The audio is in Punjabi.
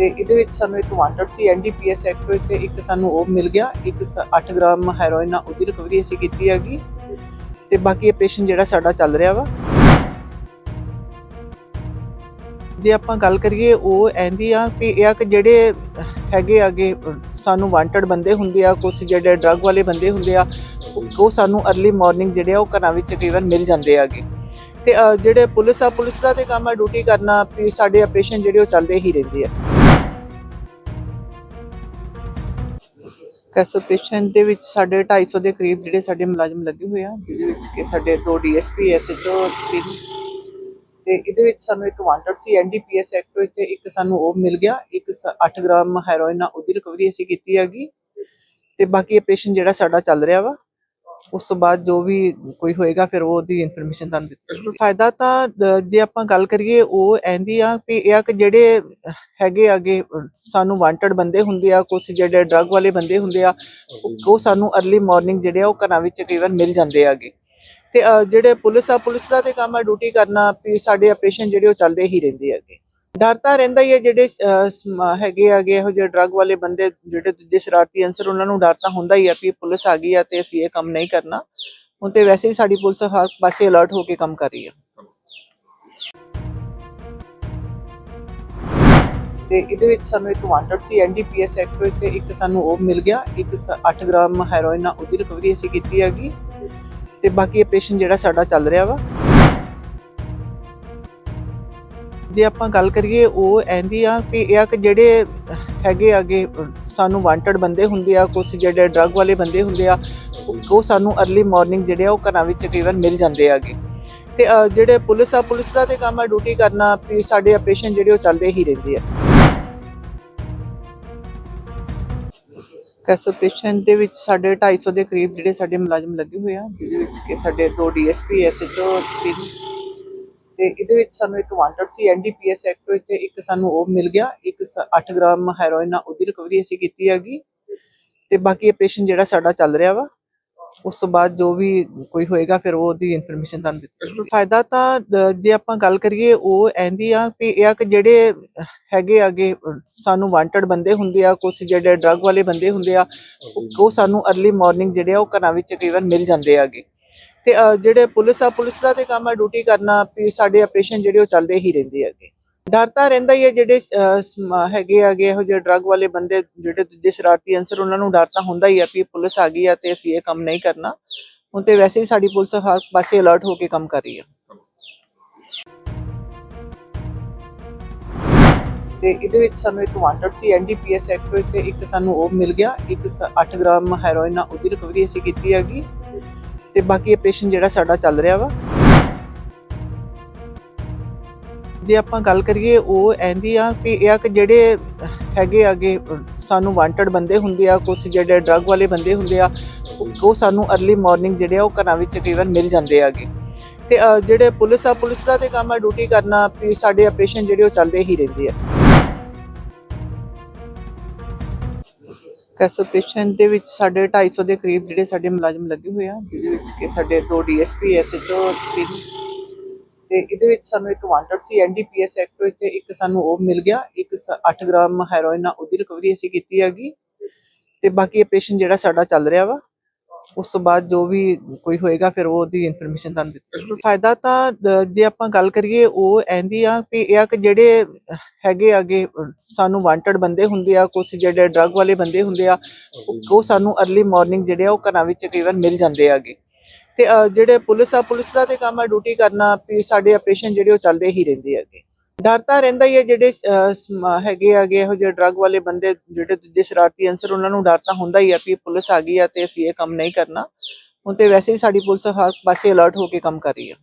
ਤੇ ਇਹਦੇ ਵਿੱਚ ਸਾਨੂੰ ਇੱਕ ਵਾਂਟਡ ਸੀ ਐਨਡੀਪੀਐਸ ਐਕਟ ਵਿੱਚ ਤੇ ਇੱਕ ਸਾਨੂੰ ਉਹ ਮਿਲ ਗਿਆ, ਇੱਕ 8 ਗ੍ਰਾਮ ਹੈਰੋਇਨ ਨਾਲ ਉਹਦੀ ਰਿਕਵਰੀ ਅਸੀਂ ਕੀਤੀ ਹੈਗੀ। ਤੇ ਬਾਕੀ ਆਪਰੇਸ਼ਨ ਜਿਹੜਾ ਸਾਡਾ ਚੱਲ ਰਿਹਾ ਵਾ। ਜੇ ਆਪਾਂ ਗੱਲ ਕਰੀਏ ਉਹ ਐਂਦੀ ਆ ਕਿ ਇਹ ਆ ਕਿ ਜਿਹੜੇ ਹੈਗੇ ਆਗੇ, ਸਾਨੂੰ ਵਾਂਟਡ ਬੰਦੇ ਹੁੰਦੇ ਆ ਕੁਝ ਜਿਹੜੇ ਡਰੱਗ ਵਾਲੇ ਬੰਦੇ ਹੁੰਦੇ ਆ, ਉਹ- ਸਾਨੂੰ अर्ਲੀ ਮਾਰਨਿੰਗ ਜਿਹੜੇ ਆ ਉਹ ਘਰਾਂ ਵਿੱਚ ਤਕਰੀਬਨ ਮਿਲ ਜਾਂਦੇ ਆਗੇ। ਤੇ ਜਿਹੜੇ ਪੁਲਿਸ ਆ, ਪੁਲਿਸ ਦਾ ਤੇ ਕੰਮ ਆ ਡਿਊਟੀ ਕਰਨਾ, ਵੀ ਸਾਡੇ ਆਪਰੇਸ਼ਨ ਜਿਹੜੇ ਉਹ ਚੱਲਦੇ ਹੀ ਰਹਿੰਦੇ ਆ। ਕੈਸ ਆਪਰੇਸ਼ਨ ਦੇ ਵਿੱਚ ਸਾਡੇ 250 ਦੇ ਕਰੀਬ ਜਿਹੜੇ ਸਾਡੇ ਮੁਲਾਜ਼ਮ ਲੱਗੇ ਹੋਏ ਆ, ਜਿਹਦੇ ਵਿੱਚ ਕਿ ਸਾਡੇ ਦੋ ਡੀਐਸਪੀ ਐਸਐਚਓ ਤਿੰਨ। ਤੇ ਇਹਦੇ ਵਿੱਚ ਸਾਨੂੰ ਇੱਕ ਵਾਂਟਡ ਸੀ ਐਨਡੀਪੀਐਸ ਐਕਟ ਵਿੱਚ ਇੱਕ ਸਾਨੂੰ ਉਹ ਮਿਲ ਗਿਆ, ਇੱਕ 8 ਗ੍ਰਾਮ ਹੈਰੋਇਨ ਨਾਲ ਉਹਦੀ ਰਿਕਵਰੀ ਅਸੀਂ ਕੀਤੀ ਹੈਗੀ। ਤੇ ਬਾਕੀ ਆਪਰੇਸ਼ਨ ਜਿਹੜਾ ਸਾਡਾ ਚੱਲ ਰਿਹਾ ਵਾ ਉਸ ਤੋਂ ਬਾਅਦ ਜੋ ਵੀ ਕੋਈ ਹੋਏਗਾ ਫਿਰ ਉਹ ਉਹਦੀ ਇਨਫੋਰਮੇਸ਼ਨ ਤੁਹਾਨੂੰ ਦਿੱਤੀ ਫਾਇਦਾ ਤਾਂ ਦ- ਜੇ ਆਪਾਂ ਗੱਲ ਕਰੀਏ ਉਹ ਐਂਦੀ ਆ ਕਿ ਇਹ ਆ ਕਿ ਜਿਹੜੇ ਹੈਗੇ ਆਗੇ ਸਾਨੂੰ ਵਾਂਟਡ ਬੰਦੇ ਹੁੰਦੇ ਆ ਕੁਝ ਜਿਹੜੇ ਡਰੱਗ ਵਾਲੇ ਬੰਦੇ ਹੁੰਦੇ ਆ ਉਹ- ਉਹ ਸਾਨੂੰ अर्ਲੀ ਮਾਰਨਿੰਗ ਜਿਹੜੇ ਆ ਉਹ ਘਰਾਂ ਵਿੱਚ ਤਕਰੀਬਨ ਮਿਲ ਜਾਂਦੇ ਆਗੇ। ਤੇ ਅ, ਜਿਹੜੇ ਪੁਲਿਸ ਆ ਪੁਲਿਸ ਦਾ ਤੇ ਕੰਮ ਆ ਡਿਊਟੀ ਕਰਨਾ ਵੀ ਸਾਡੇ ਆਪਰੇਸ਼ਨ ਜਿਹੜੇ ਉਹ ਚੱਲਦੇ ਹੀ ਰਹਿੰਦੇ ਹੈਗੇ ਡਰ ਤਾਂ ਰਹਿੰਦਾ ਹੀ ਹੈ ਜਿਹੜੇ ਹੈਗੇ ਆਗੇ ਇਹੋ ਜਿਹੇ ਡਰੱਗ ਵਾਲੇ ਬੰਦੇ ਜਿਹੜੇ ਦੂਜੇ ਸ਼ਰਾਰਤੀ ਅੰਸਰ, ਉਹਨਾਂ ਨੂੰ ਡਰ ਤਾਂ ਹੁੰਦਾ ਹੀ ਆ ਵੀ ਪੁਲਿਸ ਆ ਗਈ ਆ ਤੇ ਅਸੀਂ ਇਹ ਕੰਮ ਨਹੀਂ ਕਰਨਾ। ਹੁਣ ਤੇ ਵੈਸੇ ਹੀ ਸਾਡੀ ਪੁਲਿਸ ਹਰ ਪਾਸੇ ਅਲਰਟ ਹੋ ਕੇ ਕੰਮ ਕਰ ਰਹੀ ਹੈ। ਤੇ ਇਹਦੇ ਵਿੱਚ ਸਾਨੂੰ ਇੱਕ ਵਾਂਟਡ ਸੀ ਐਨਡੀਪੀਐਸ ਐਕਟ ਵਿੱਚ ਤੇ ਇੱਕ ਸਾਨੂੰ ਉਹ ਮਿਲ ਗਿਆ, ਇੱਕ 8 ਗ੍ਰਾਮ ਹੈਰੋਇਨ ਨਾਲ ਉਹਦੀ ਰਿਕਵਰੀ ਅਸੀਂ ਕੀਤੀ ਹੈਗੀ। ਤੇ ਬਾਕੀ ਆਪਰੇਸ਼ਨ ਜਿਹੜਾ ਸਾਡਾ ਚੱਲ ਰਿਹਾ ਵਾ। ਜੇ ਆਪਾਂ ਗੱਲ ਕਰੀਏ ਉਹ ਐਂਦੀ ਆ ਕਿ ਇਹ ਆ ਕਿ ਜਿਹੜੇ ਹੈਗੇ ਆਗੇ, ਸਾਨੂੰ ਵਾਂਟਡ ਬੰਦੇ ਹੁੰਦੇ ਆ ਕੁਝ ਜਿਹੜੇ ਡਰੱਗ ਵਾਲੇ ਬੰਦੇ ਹੁੰਦੇ ਆ, ਉਹ- ਸਾਨੂੰ अर्ਲੀ ਮਾਰਨਿੰਗ ਜਿਹੜੇ ਆ ਉਹ ਘਰਾਂ ਵਿੱਚ ਤਕਰੀਬਨ ਮਿਲ ਜਾਂਦੇ ਆਗੇ। ਤੇ ਜਿਹੜੇ ਪੁਲਿਸ ਆ, ਪੁਲਿਸ ਦਾ ਤੇ ਕੰਮ ਆ ਡਿਊਟੀ ਕਰਨਾ ਸਾਡੇ ਆਪਰੇਸ਼ਨ ਜਿਹੜੇ ਉਹ ਚੱਲਦੇ ਹੀ ਰਹਿੰਦੇ ਆ। ਕੈਸ ਆਪਰੇਸ਼ਨ ਦੇ ਵਿੱਚ ਸਾਡੇ 250 ਦੇ ਕਰੀਬ ਜਿਹੜੇ ਸਾਡੇ ਮੁਲਾਜ਼ਮ ਲੱਗੇ ਹੋਏ ਆ, ਜਿਹਦੇ ਵਿੱਚ ਕਿ ਸਾਡੇ ਦੋ ਡੀਐਸਪੀ ਐਸਐਚਓ ਤਿੰਨ ਤੇ ਇਹਦੇ ਵਿੱਚ ਸਾਨੂੰ ਇੱਕ ਵਾਂਟਡ ਸੀ ਐਨਡੀਪੀਐਸ ਐਕਟ ਵਿੱਚ ਇੱਕ ਸਾਨੂੰ ਉਹ ਮਿਲ ਗਿਆ, ਇੱਕ 8 ਗ੍ਰਾਮ ਹੈਰੋਇਨ ਨਾਲ ਉਹਦੀ ਰਿਕਵਰੀ ਅਸੀਂ ਕੀਤੀ ਹੈਗੀ। ਤੇ ਬਾਕੀ ਆਪਰੇਸ਼ਨ ਜਿਹੜਾ ਸਾਡਾ ਚੱਲ ਰਿਹਾ ਵਾ, ਉਸ ਤੋਂ ਬਾਅਦ ਜੋ ਵੀ ਕੋਈ ਹੋਏਗਾ ਫਿਰ ਉਹ ਉਹਦੀ ਇਨਫੋਰਮੇਸ਼ਨ ਤੁਹਾਨੂੰ ਦਿੱਤੀ ਫਾਇਦਾ ਤਾਂ ਜੇ ਆਪਾਂ ਗੱਲ ਕਰੀਏ ਉਹ ਐਂਦੀ ਆ ਕਿ ਇਹ ਆ ਕਿ ਜਿਹੜੇ ਹੈਗੇ ਆਗੇ ਸਾਨੂੰ ਵਾਂਟਡ ਬੰਦੇ ਹੁੰਦੇ ਆ ਕੁਝ ਜਿਹੜੇ ਡਰੱਗ ਵਾਲੇ ਬੰਦੇ ਹੁੰਦੇ ਆ, ਉਹ- ਸਾਨੂੰ अर्ਲੀ ਮਾਰਨਿੰਗ ਜਿਹੜੇ ਆ ਉਹ ਘਰਾਂ ਵਿੱਚ ਤਕਰੀਬਨ ਮਿਲ ਜਾਂਦੇ ਆਗੇ। ਤੇ ਜਿਹੜੇ ਪੁਲਿਸ ਆ, ਪੁਲਿਸ ਦਾ ਤੇ ਕੰਮ ਆ ਡਿਊਟੀ ਕਰਨਾ, ਵੀ ਸਾਡੇ ਆਪਰੇਸ਼ਨ ਜਿਹੜੇ ਉਹ ਚੱਲਦੇ ਹੀ ਰਹਿੰਦੇ ਹੈਗੇ ਡਰ ਤਾਂ ਰਹਿੰਦਾ ਹੀ ਹੈ ਜਿਹੜੇ ਹੈਗੇ ਆਗੇ ਇਹੋ ਜਿਹੇ ਡਰੱਗ ਵਾਲੇ ਬੰਦੇ, ਜਿਹੜੇ ਦੂਜੇ ਸ਼ਰਾਰਤੀ ਅੰਸਰ ਉਹਨਾਂ ਨੂੰ ਡਰ ਤਾਂ ਹੁੰਦਾ ਹੀ ਆ ਵੀ ਪੁਲਿਸ ਆ ਗਈ ਆ ਤੇ ਅਸੀਂ ਇਹ ਕੰਮ ਨਹੀਂ ਕਰਨਾ। ਹੁਣ ਤੇ ਵੈਸੇ ਹੀ ਸਾਡੀ ਪੁਲਿਸ ਹਰ ਪਾਸੇ ਅਲਰਟ ਹੋ ਕੇ ਕੰਮ ਕਰ ਰਹੀ ਹੈ ਤੇ ਇਹਦੇ ਵਿੱਚ ਸਾਨੂੰ ਇੱਕ ਵਾਂਟਡ ਸੀ ਐਨਡੀਪੀਐਸ ਐਕਟ ਤੇ ਇੱਕ ਸਾਨੂੰ ਉਹ ਮਿਲ ਗਿਆ। ਇੱਕ 8 ਗ੍ਰਾਮ ਹੈਰੋਇਨ ਨਾਲ ਉਹਦੀ ਰਿਕਵਰੀ ਅਸੀਂ ਕੀਤੀ ਹੈਗੀ। ਤੇ ਬਾਕੀ ਆਪਰੇਸ਼ਨ ਜਿਹੜਾ ਸਾਡਾ ਚੱਲ ਰਿਹਾ ਵਾ। ਜੇ ਆਪਾਂ ਗੱਲ ਕਰੀਏ ਉਹ ਐਂਦੀ ਆ ਕਿ ਇਹ ਆ ਕਿ ਜਿਹੜੇ ਹੈਗੇ ਆਗੇ ਸਾਨੂੰ ਵਾਂਟਡ ਬੰਦੇ ਹੁੰਦੇ ਆ ਕੁਝ ਜਿਹੜੇ ਡਰੱਗ ਵਾਲੇ ਬੰਦੇ ਹੁੰਦੇ ਆ, ਉਹ- ਸਾਨੂੰ ਅਰਲੀ ਮਾਰਨਿੰਗ ਜਿਹੜੇ ਆ ਉਹ ਘਰਾਂ ਵਿੱਚ ਤਕਰੀਬਨ ਮਿਲ ਜਾਂਦੇ ਆਗੇ। ਤੇ ਜਿਹੜੇ ਪੁਲਿਸ ਆ, ਪੁਲਿਸ ਦਾ ਤੇ ਕੰਮ ਆ ਡਿਊਟੀ ਕਰਨਾ, ਵੀ ਸਾਡੇ ਆਪਰੇਸ਼ਨ ਜਿਹੜੇ ਉਹ ਚੱਲਦੇ ਹੀ ਰਹਿੰਦੇ ਆ। ਕੈਸ ਆਪਰੇਸ਼ਨ ਦੇ ਵਿੱਚ ਸਾਡੇ 250 ਦੇ ਕਰੀਬ ਜਿਹੜੇ ਸਾਡੇ ਮੁਲਾਜ਼ਮ ਲੱਗੇ ਹੋਏ ਆ, ਜਿਹਦੇ ਵਿੱਚ ਕਿ ਸਾਡੇ ਦੋ ਡੀਐਸਪੀ ਐਸਐਚਓ ਤਿੰਨ। ਤੇ ਇਹਦੇ ਵਿੱਚ ਸਾਨੂੰ ਇੱਕ ਵਾਂਟਡ ਸੀ ਐਨਡੀਪੀਐਸ ਐਕਟ ਵਿੱਚ ਇੱਕ ਸਾਨੂੰ ਉਹ ਮਿਲ ਗਿਆ, ਇੱਕ 8 ਗ੍ਰਾਮ ਹੈਰੋਇਨ ਨਾਲ ਉਹਦੀ ਰਿਕਵਰੀ ਅਸੀਂ ਕੀਤੀ ਹੈਗੀ। ਤੇ ਬਾਕੀ ਆਪਰੇਸ਼ਨ ਜਿਹੜਾ ਸਾਡਾ ਚੱਲ ਰਿਹਾ ਵਾ ਉਸ ਤੋਂ ਬਾਅਦ ਜੋ ਵੀ ਕੋਈ ਹੋਏਗਾ, ਫਿਰ ਉਹ ਉਹਦੀ ਇਨਫੋਰਮੇਸ਼ਨ ਤੁਹਾਨੂੰ ਦਿੱਤੀ ਫਾਇਦਾ ਤਾਂ ਜੇ ਆਪਾਂ ਗੱਲ ਕਰੀਏ ਉਹ ਐਂਦੀ ਆ ਕਿ ਇਹ ਆ ਕਿ ਜਿਹੜੇ ਹੈਗੇ ਆਗੇ, ਸਾਨੂੰ ਵਾਂਟਡ ਬੰਦੇ ਹੁੰਦੇ ਆ ਕੁਝ ਜਿਹੜੇ ਡਰੱਗ ਵਾਲੇ ਬੰਦੇ ਹੁੰਦੇ ਆ, ਉਹ- ਸਾਨੂੰ अर्ਲੀ ਮਾਰਨਿੰਗ ਜਿਹੜੇ ਆ, ਉਹ ਘਰਾਂ ਵਿੱਚ ਤਕਰੀਬਨ ਮਿਲ ਜਾਂਦੇ ਆਗੇ। ਤੇ ਜਿਹੜੇ ਪੁਲਿਸ ਆ, ਪੁਲਿਸ ਦਾ ਤੇ ਕੰਮ ਆ ਡਿਊਟੀ ਕਰਨਾ, ਵੀ ਸਾਡੇ ਆਪਰੇਸ਼ਨ ਜਿਹੜੇ ਉਹ ਚੱਲਦੇ ਹੀ ਰਹਿੰਦੇ ਹੈਗੇ ਡਰ ਤਾਂ ਰਹਿੰਦਾ ਹੀ ਹੈ ਜਿਹੜੇ ਅ, ਸਮ- ਹੈਗੇ ਆਗੇ ਇਹੋ ਜਿਹੇ ਡਰੱਗ ਵਾਲੇ ਬੰਦੇ ਜਿਹੜੇ ਦੂਜੇ ਸ਼ਰਾਰਤੀ ਅੰਸਰ ਉਹਨਾਂ ਨੂੰ ਡਰ ਤਾਂ ਹੁੰਦਾ ਹੀ ਆ ਵੀ ਪੁਲਿਸ ਆ ਗਈ ਆ ਤੇ ਅਸੀਂ ਇਹ ਕੰਮ ਨਹੀਂ ਕਰਨਾ। ਹੁਣ ਤੇ ਵੈਸੇ ਹੀ ਸਾਡੀ ਪੁਲਿਸ ਹਰ ਪਾਸੇ ਅਲਰਟ ਹੋ ਕੇ ਕੰਮ ਕਰ ਰਹੀ ਹੈ।